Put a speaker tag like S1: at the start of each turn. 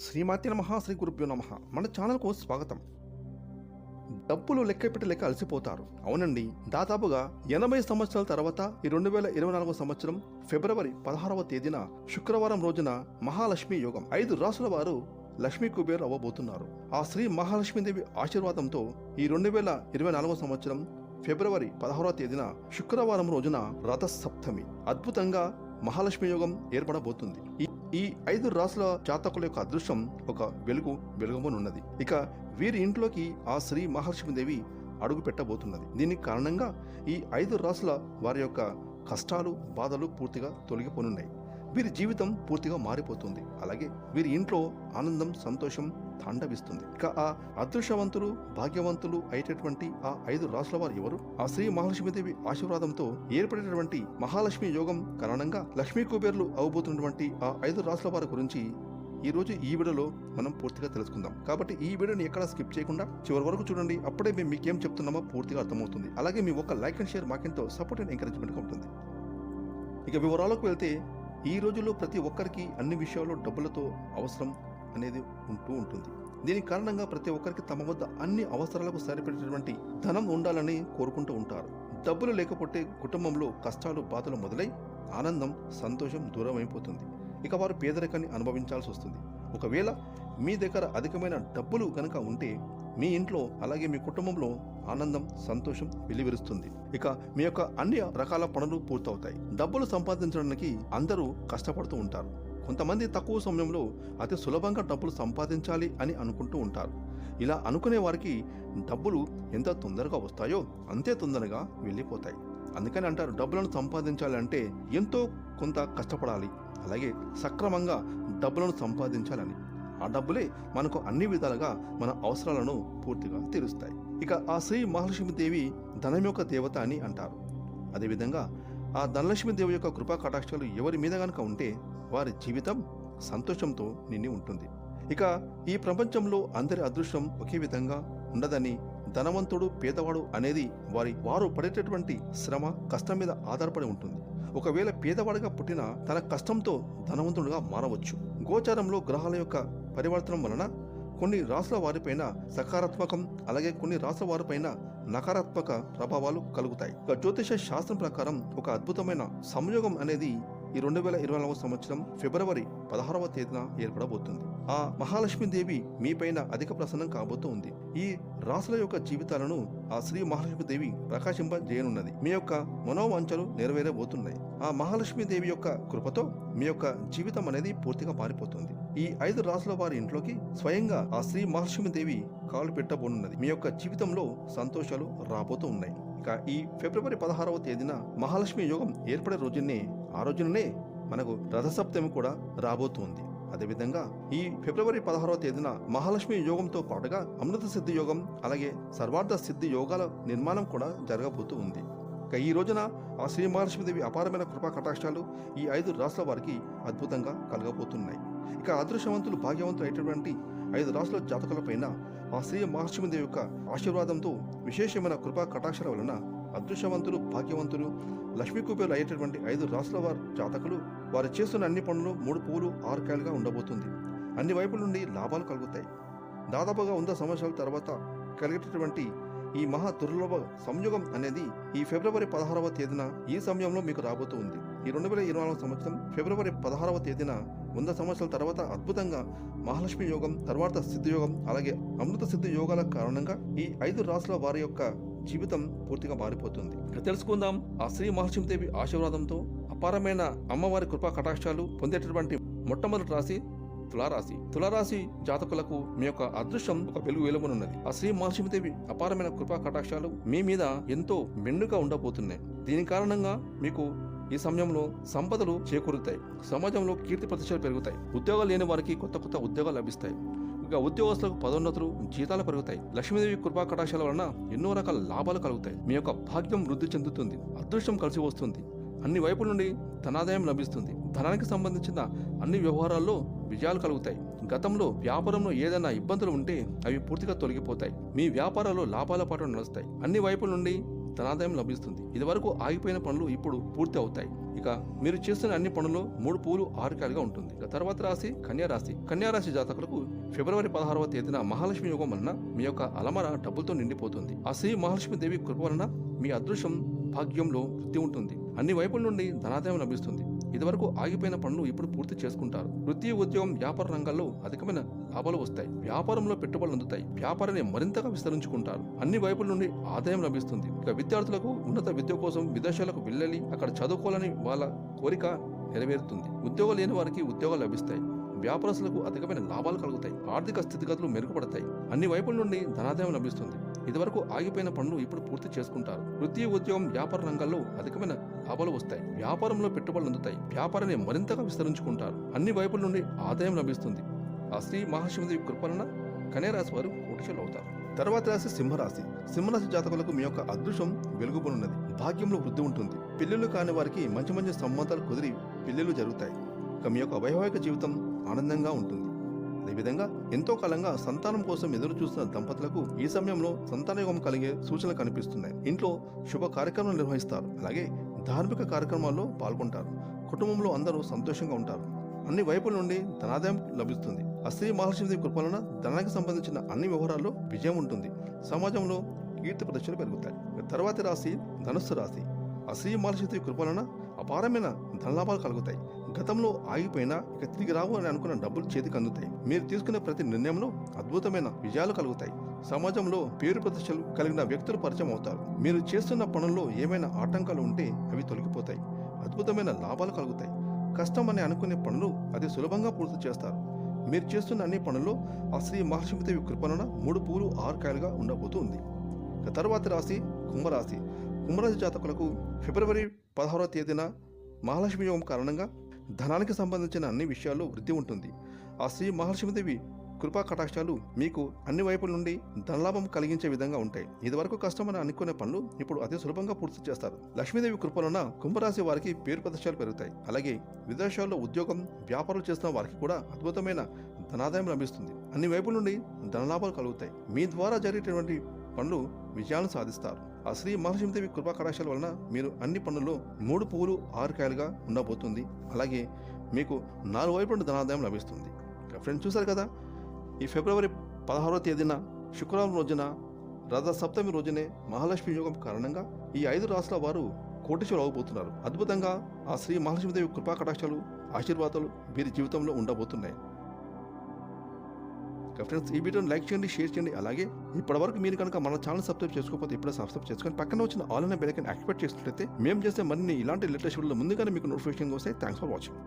S1: శ్రీమాతి నమ శ్రీ గురుభ్యో నమ. మన ఛానల్కు స్వాగతం. డబ్బులు లెక్క పెట్టి లెక్క అలసిపోతారు. అవునండి దాదాపుగా ఎనభై సంవత్సరాల తర్వాత ఈ రెండు వేల ఇరవై నాలుగవ సంవత్సరం ఫిబ్రవరి పదహారవ తేదీన శుక్రవారం రోజున మహాలక్ష్మి యోగం. ఐదు రాసుల వారు లక్ష్మీ కుబేర్ అవ్వబోతున్నారు. ఆ శ్రీ మహాలక్ష్మీదేవి ఆశీర్వాదంతో ఈ రెండు వేల ఇరవై నాలుగవ సంవత్సరం ఫిబ్రవరి పదహారవ తేదీన శుక్రవారం రోజున రథ సప్తమి అద్భుతంగా మహాలక్ష్మి యోగం ఏర్పడబోతుంది. ఈ- ఈ ఐదు రాసుల జాతకుల యొక్క అదృష్టం ఒక వెలుగు వెలుగబోనున్నది ఇక వీరి ఇంట్లోకి ఆ శ్రీ మహాలక్ష్మీదేవి అడుగు పెట్టబోతున్నది దీనికి కారణంగా ఈ ఐదు రాసుల వారి యొక్క కష్టాలు బాధలు పూర్తిగా తొలగిపోనున్నాయి. వీరి జీవితం పూర్తిగా మారిపోతుంది. అలాగే వీరి ఇంట్లో ఆనందం సంతోషం తాండవిస్తుంది. ఇక ఆ అదృష్టవంతులు భాగ్యవంతులు అయ్యేటటువంటి ఆ ఐదు రాసుల వారు ఎవరు? ఆ శ్రీ మహాలక్ష్మీదేవి ఆశీర్వాదంతో ఏర్పడేటటువంటి మహాలక్ష్మి యోగం కారణంగా లక్ష్మీ కుబేర్లు అవబోతున్నటువంటి ఆ ఐదు రాసుల వారి గురించి ఈ రోజు ఈ వీడియోలో మనం పూర్తిగా తెలుసుకుందాం. కాబట్టి ఈ వీడియోని ఎక్కడ స్కిప్ చేయకుండా చివరి వరకు చూడండి. అప్పుడే మేము మీకేం చెప్తున్నామో పూర్తిగా అర్థమవుతుంది. అలాగే మీ ఒక లైక్ అండ్ షేర్ మాకెంతో సపోర్ట్ అండ్ ఎంకరేజ్మెంట్గా ఉంటుంది. ఇక వివరాలకు వెళ్తే ఈ రోజుల్లో ప్రతి ఒక్కరికి అన్ని విషయాల్లో డబ్బులతో అవసరం అనేది ఉంటూ ఉంటుంది. దీని కారణంగా ప్రతి ఒక్కరికి తమ వద్ద అన్ని అవసరాలకు సరిపడేటటువంటి ధనం ఉండాలని కోరుకుంటూ ఉంటారు. డబ్బులు లేకపోతే కుటుంబంలో కష్టాలు బాధలు మొదలై ఆనందం సంతోషం దూరం అయిపోతుంది ఇక వారు పేదరికాన్ని అనుభవించాల్సి వస్తుంది. ఒకవేళ మీ దగ్గర అధికమైన డబ్బులు కనుక ఉంటే మీ ఇంట్లో అలాగే మీ కుటుంబంలో ఆనందం సంతోషం వెలివిరుస్తుంది. ఇక మీ యొక్క అన్ని రకాల పనులు పూర్తవుతాయి. డబ్బులు సంపాదించడానికి అందరూ కష్టపడుతూ ఉంటారు. కొంతమంది తక్కువ సమయంలో అతి సులభంగా డబ్బులు సంపాదించాలి అని అనుకుంటూ ఉంటారు. ఇలా అనుకునే వారికి డబ్బులు ఎంత తొందరగా వస్తాయో అంతే తొందరగా వెళ్ళిపోతాయి. అందుకని అంటారు డబ్బులను సంపాదించాలంటే ఎంతో కొంత కష్టపడాలి. అలాగే సక్రమంగా డబ్బులను సంపాదించాలని. ఆ డబ్బులే మనకు అన్ని విధాలుగా మన అవసరాలను పూర్తిగా తీరుస్తాయి. ఇక ఆ శ్రీ మహాలక్ష్మీదేవి ధనం యొక్క దేవత అని అంటారు. అదేవిధంగా ఆ ధనలక్ష్మీదేవి యొక్క కృపా కటాక్షాలు ఎవరి మీద కనుక ఉంటే వారి జీవితం సంతోషంతో నిండి ఉంటుంది. ఇక ఈ ప్రపంచంలో అందరి అదృష్టం ఒకే విధంగా ఉండదని ధనవంతుడు పేదవాడు అనేది వారి వారు పడేటటువంటి శ్రమ కష్టం మీద ఆధారపడి ఉంటుంది. ఒకవేళ పేదవాడిగా పుట్టిన తన కష్టంతో ధనవంతుడుగా మారవచ్చు. గోచారంలో గ్రహాల యొక్క పరివర్తనం వలన కొన్ని రాసుల వారిపైన సకారాత్మకం అలాగే కొన్ని రాసుల వారిపైన నకారాత్మక ప్రభావాలు కలుగుతాయి. జ్యోతిష శాస్త్రం ప్రకారం ఒక అద్భుతమైన సంయోగం అనేది ఈ రెండు వేల ఇరవై నాలుగు సంవత్సరం ఫిబ్రవరి పదహారవ తేదీన ఏర్పడబోతుంది. ఆ మహాలక్ష్మీదేవి మీపైన అధిక ప్రసన్నం కాబోతూ ఉంది ఈ రాసుల యొక్క జీవితాలను ఆ శ్రీ మహాలక్ష్మీదేవి ప్రకాశింపజేయనున్నది. మీ యొక్క మనోవాంఛలు నెరవేరబోతున్నాయి. ఆ మహాలక్ష్మీదేవి యొక్క కృపతో మీ యొక్క జీవితం అనేది పూర్తిగా మారిపోతుంది. ఈ ఐదు రాసుల వారి ఇంట్లోకి స్వయంగా ఆ శ్రీ మహాలక్ష్మీదేవి కాలు పెట్టబోనున్నది. మీ యొక్క జీవితంలో సంతోషాలు రాబోతూ ఉన్నాయి. ఇక ఈ ఫిబ్రవరి పదహారవ తేదీన మహాలక్ష్మి యోగం ఏర్పడే రోజునే ఆ రోజుననే మనకు రథసప్తమి కూడా రాబోతుంది. అదేవిధంగా ఈ ఫిబ్రవరి పదహారవ తేదీన మహాలక్ష్మి యోగంతో పాటుగా అమృత సిద్ధి యోగం అలాగే సర్వార్థ సిద్ధి యోగాల నిర్మాణం కూడా జరగబోతూ ఉంది. ఇక ఈ రోజున ఆ శ్రీ మహాలక్ష్మీదేవి అపారమైన కృపా కటాక్షాలు ఈ ఐదు రాష్ట్రాల వారికి అద్భుతంగా కలగబోతున్నాయి. ఇక అదృష్టవంతులు భాగ్యవంతులు అయినటువంటి ఐదు రాష్ట్రాల జాతకులపైన ఆ శ్రీ మహాలక్ష్మీదేవి యొక్క ఆశీర్వాదంతో విశేషమైన కృపా కటాక్షాల వలన అదృష్టవంతులు భాగ్యవంతులు లక్ష్మీ కుబేరులు అయ్యేటటువంటి ఐదు రాష్ట్రాల వారి జాతకులు వారు చేస్తున్న అన్ని పనులు మూడు పువ్వులు ఆరుకాయలుగా ఉండబోతుంది. అన్ని వైపుల నుండి లాభాలు కలుగుతాయి. దాదాపుగా వంద సంవత్సరాల తర్వాత కలిగేటటువంటి ఈ మహా దుర్లభ సంయోగం అనేది ఈ ఫిబ్రవరి పదహారవ తేదీన ఈ సమయంలో మీకు రాబోతూ ఉంది. ఈ రెండు వేల ఇరవై నాలుగు సంవత్సరం ఫిబ్రవరి పదహారవ తేదీన వంద సంవత్సరాల తర్వాత అద్భుతంగా మహాలక్ష్మి యోగం తర్వాత సిద్ధయోగం అలాగే అమృత సిద్ధి యోగాల కారణంగా ఈ ఐదు రాసుల వారి యొక్క జీవితం పూర్తిగా మారిపోతుంది. ఇక తెలుసుకుందాం ఆ శ్రీ మహాలక్ష్మీదేవి ఆశీర్వాదంతో అపారమైన అమ్మవారి కృపా కటాక్షాలు పొందేటటువంటి మొట్టమొదటి రాశి తులారాశి. తులారాశి జాతకులకు మీ యొక్క అదృష్టం ఒక వెలుగు వెలుగునున్నది. ఆ శ్రీ మహాలక్ష్మీదేవి అపారమైన కృపా కటాక్షాలు మీ మీద ఎంతో మెండుగా ఉండబోతున్నాయి. దీని కారణంగా మీకు ఈ సమయంలో సంపదలు చేకూరుతాయి. సమాజంలో కీర్తి ప్రతిష్టలు పెరుగుతాయి. ఉద్యోగాలు లేని వారికి కొత్త కొత్త ఉద్యోగాలు లభిస్తాయి. ఇక ఉద్యోగస్తులకు పదోన్నతులు జీతాలు పెరుగుతాయి. లక్ష్మీదేవి కృపా కటాక్షాల వలన ఎన్నో రకాల లాభాలు కలుగుతాయి. మీ యొక్క భాగ్యం వృద్ధి చెందుతుంది. అదృష్టం కలిసి వస్తుంది. అన్ని వైపుల నుండి ధనాదాయం లభిస్తుంది. ధనానికి సంబంధించిన అన్ని వ్యవహారాల్లో విజయాలు కలుగుతాయి. గతంలో వ్యాపారంలో ఏదైనా ఇబ్బందులు ఉంటే అవి పూర్తిగా తొలగిపోతాయి. మీ వ్యాపారాలు లాభాల పాటు నడుస్తాయి. అన్ని వైపుల నుండి ధనాదాయం లభిస్తుంది. ఇదివరకు ఆగిపోయిన పనులు ఇప్పుడు పూర్తి అవుతాయి. ఇక మీరు చేస్తున్న అన్ని పనుల్లో మూడు పూలు ఆరు కాయలుగా ఉంటుంది. ఇక తర్వాత రాశి కన్యారాశి కన్యారాశి జాతకులకు ఫిబ్రవరి పదహారవ తేదీన మహాలక్ష్మి యోగం వలన మీ యొక్క అలమర డబ్బులతో నిండిపోతుంది. ఆ శ్రీ మహాలక్ష్మి దేవి కృప వలన మీ అదృష్టం భాగ్యంలో వృద్ధి ఉంటుంది. అన్ని వైపుల నుండి ధనాదాయం లభిస్తుంది. ఇదివరకు ఆగిపోయిన పనులు ఇప్పుడు పూర్తి చేసుకుంటారు. వృత్తి ఉద్యోగం వ్యాపార రంగాల్లో అధికమైన లాభాలు వస్తాయి. వ్యాపారంలో పెట్టుబడులు అందుతాయి. వ్యాపారాన్ని మరింతగా విస్తరించుకుంటారు. అన్ని వైపుల నుండి ఆదాయం లభిస్తుంది. ఇక విద్యార్థులకు ఉన్నత విద్య కోసం విదేశాలకు వెళ్ళాలి అక్కడ చదువుకోవాలని వాళ్ళ కోరిక నెరవేరుతుంది. ఉద్యోగం లేని వారికి ఉద్యోగాలు లభిస్తాయి. వ్యాపారస్తులకు అధికమైన లాభాలు కలుగుతాయి. ఆర్థిక స్థితిగతులు మెరుగుపడతాయి. అన్ని వైపుల నుండి ధనాదాయం లభిస్తుంది. ఇదివరకు ఆగిపోయిన పనులు ఇప్పుడు పూర్తి చేసుకుంటారు. వృత్తి ఉద్యోగం వ్యాపార రంగాల్లో అధికమైన లాభాలు వస్తాయి. వ్యాపారంలో పెట్టుబడులు అందుతాయి. వ్యాపారాన్ని మరింతగా విస్తరించుకుంటారు. అన్ని వైపుల నుండి ఆదాయం లభిస్తుంది. ఆ శ్రీ మహాశివుని కృపలన కన్యరాశి వారు కోటిశలు అవుతారు. తర్వాత రాశి సింహరాశి. సింహరాశి జాతకులకు మీ యొక్క అదృష్టం వెలుగుబడినది భాగ్యంలో వృద్ధి ఉంటుంది. పెళ్ళిళ్ళు కాని వారికి మంచి మంచి సంబంధాలు కుదిరి పిల్లలు జరుగుతాయి. ఇక మీ యొక్క వైవాహిక జీవితం ఆనందంగా ఉంటుంది. అదేవిధంగా ఎంతో కాలంగా సంతానం కోసం ఎదురు చూస్తున్న దంపతులకు ఈ సమయంలో సంతానయోగం కలిగే సూచనలు కనిపిస్తున్నాయి. ఇంట్లో శుభ కార్యక్రమాలు నిర్వహిస్తారు. అలాగే ధార్మిక కార్యక్రమాల్లో పాల్గొంటారు. కుటుంబంలో అందరూ సంతోషంగా ఉంటారు. అన్ని వైపుల నుండి ధనాదాయం లభిస్తుంది. ఆ శ్రీ మహాలక్ష్మి కృపలన ధనానికి సంబంధించిన అన్ని వ్యవహారాల్లో విజయం ఉంటుంది. సమాజంలో కీర్తి ప్రదర్శనలు పెరుగుతాయి. తర్వాతి రాశి ధనుస్సు రాశి. ఆ శ్రీ మహాలక్ష్మి కృపలన అపారమైన ధనలాభాలు కలుగుతాయి. గతంలో ఆగిపోయినా ఇక తిరిగి రావు అని అనుకున్న డబ్బులు చేతికి అందుతాయి. మీరు తీసుకునే ప్రతి నిర్ణయంలో అద్భుతమైన విజయాలు కలుగుతాయి. సమాజంలో పేరు ప్రతిష్టలు కలిగిన వ్యక్తులు పరిచయం అవుతారు. మీరు చేస్తున్న పనుల్లో ఏమైనా ఆటంకాలు ఉంటే అవి తొలగిపోతాయి. అద్భుతమైన లాభాలు కలుగుతాయి. కష్టం అని అనుకునే పనులు అతి సులభంగా పూర్తి చేస్తారు. మీరు చేస్తున్న అన్ని పనుల్లో ఆ శ్రీ మహాలక్ష్మీదేవి కృపణన మూడు పూలు ఆరు కాయలుగా ఉండబోతుంది తర్వాత రాశి కుంభరాశి. కుంభరాశి జాతకులకు ఫిబ్రవరి పదహారవ తేదీన మహాలక్ష్మి యోగం కారణంగా ధనానికి సంబంధించిన అన్ని విషయాల్లో వృద్ధి ఉంటుంది. ఆ శ్రీ మహాలక్ష్మీదేవి కృపా కటాక్షాలు మీకు అన్ని వైపుల నుండి ధనలాభం కలిగించే విధంగా ఉంటాయి. ఇదివరకు కష్టమని అనుకునే పనులు ఇప్పుడు అతి సులభంగా పూర్తి చేస్తారు. లక్ష్మీదేవి కృపలన కుంభరాశి వారికి పేరు ప్రతిష్టలు పెరుగుతాయి. అలాగే విదేశాల్లో ఉద్యోగం వ్యాపారాలు చేస్తున్న వారికి కూడా అద్భుతమైన ధనాదాయం లభిస్తుంది. అన్ని వైపుల నుండి ధనలాభాలు కలుగుతాయి. మీ ద్వారా జరిగేటువంటి పనులు విజయాలను సాధిస్తారు. ఆ శ్రీ మహాలక్ష్మీదేవి కృపా కటాక్షాల వలన మీరు అన్ని పనుల్లో మూడు పువ్వులు ఆరు కాయలుగా ఉండబోతుంది. అలాగే మీకు నాలుగు వైపు నుండి ధనాదాయం లభిస్తుంది. ఫ్రెండ్స్ చూశారు కదా? ఈ ఫిబ్రవరి పదహారవ తేదీన శుక్రవారం రోజున రథ సప్తమి రోజునే మహాలక్ష్మి యోగం కారణంగా ఈ ఐదు రాష్ట్రాల వారు కోటేశ్వరు అవబోతున్నారు. అద్భుతంగా ఆ శ్రీ మహాలక్ష్మీదేవి కృపా కటాక్షాలు ఆశీర్వాదాలు వీరి జీవితంలో ఉండబోతున్నాయి. ఫ్రెండ్స్ ఈ వీడియోని లైక్ చేయండి షేర్ చేయండి అలాగే ఇప్పటివరకు మీరు కనుక మన ఛానల్ సబ్స్క్రైబ్ చేసుకోకపోతే ఇప్పుడే సబ్స్క్రైబ్ చేసుకొని పక్కన వచ్చిన ఆల్ అనే బెల్ యాక్టివేట్ చేసినట్లయితే మేము చేసే మరిన్ని ఇలాంటి లేటెస్ట్ వీడియోలు ముందుగానే మీకు నోటిఫికేషన్ వస్తాయి. Thanks for watching.